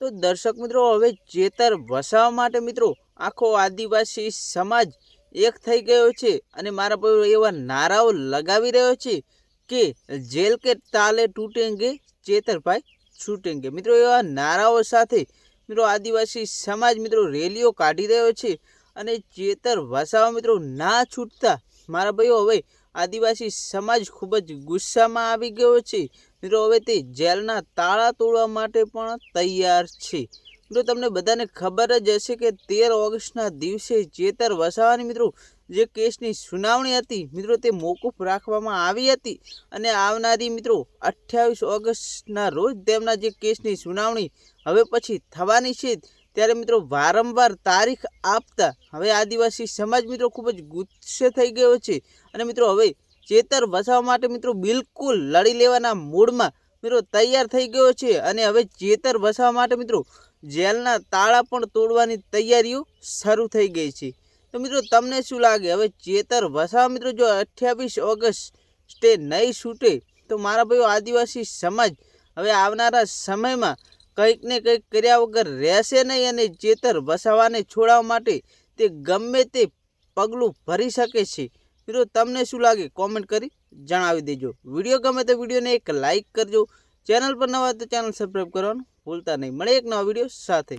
તો દર્શક મિત્રો, હવે ચેતર વસાવવા માટે મિત્રો, આખો આદિવાસી સમાજ એક થઈ ગયો છે અને મારા પર એવા નારાઓ લગાવી રહ્યો છે કે જેલ કે તાલે તૂટેંગે, ચેતરભાઈ છૂટેંગે. મિત્રો, એવા નારાઓ સાથે મિત્રો, આદિવાસી સમાજ મિત્રો, રેલીઓ કાઢી રહ્યો છે અને ચેતર વસાવા મિત્રો, ના છૂટતા મારા ભાઈઓ, હવે આદિવાસી સમાજ ખૂબ જ ગુસ્સામાં આવી ગયો છે મિત્રો, હવે તે જેલના તાળા તોડવા માટે પણ તૈયાર છે. મિત્રો, તમને બધાને ખબર જ હશે કે તેર ઓગસ્ટના દિવસે ચેતર વસાવાની મિત્રો, જે કેસની સુનાવણી હતી, મિત્રો, તે મોકૂફ રાખવામાં આવી હતી. અને આવનારી મિત્રો, અઠ્યાવીસ ઓગસ્ટના રોજ તેમના જે કેસની સુનાવણી હવે પછી થવાની છે, ત્યારે મિત્રો, વારંવાર તારીખ આપતા હવે આદિવાસી સમાજ, મિત્રો, ખૂબ જ ગુસ્સે થઈ ગયો છે. અને મિત્રો, હવે ચેતર વસાવવા માટે મિત્રો બિલકુલ લડી લેવાના મૂડમાં મિત્રો તૈયાર થઈ ગયો છે અને હવે ચેતર વસાવવા માટે મિત્રો જેલના તાળા પણ તોડવાની તૈયારીઓ શરૂ થઈ ગઈ છે. તો મિત્રો તમને શું લાગે? હવે ચેતર વસાવા મિત્રો જો અઠ્યાવીસ ઓગસ્ટ સ્ટે નહીં છૂટે તો મારા ભાઈઓ આદિવાસી સમાજ હવે આવનારા સમયમાં કંઈક ને કંઈક કર્યા વગર રહેશે નહીં અને ચેતર વસાવાને છોડાવવા માટે તે ગમે તે પગલું ભરી શકે છે. મિત્રો, તમને શું લાગે? કોમેન્ટ કરી જણાવી દેજો. વીડિયો ગમે તો વિડીયોને એક લાઇક કરજો. ચેનલ પર નવા તો ચેનલ સબસ્ક્રાઈબ કરવાનું ભૂલતા નહીં. મળે એક નવા વીડિયો સાથે.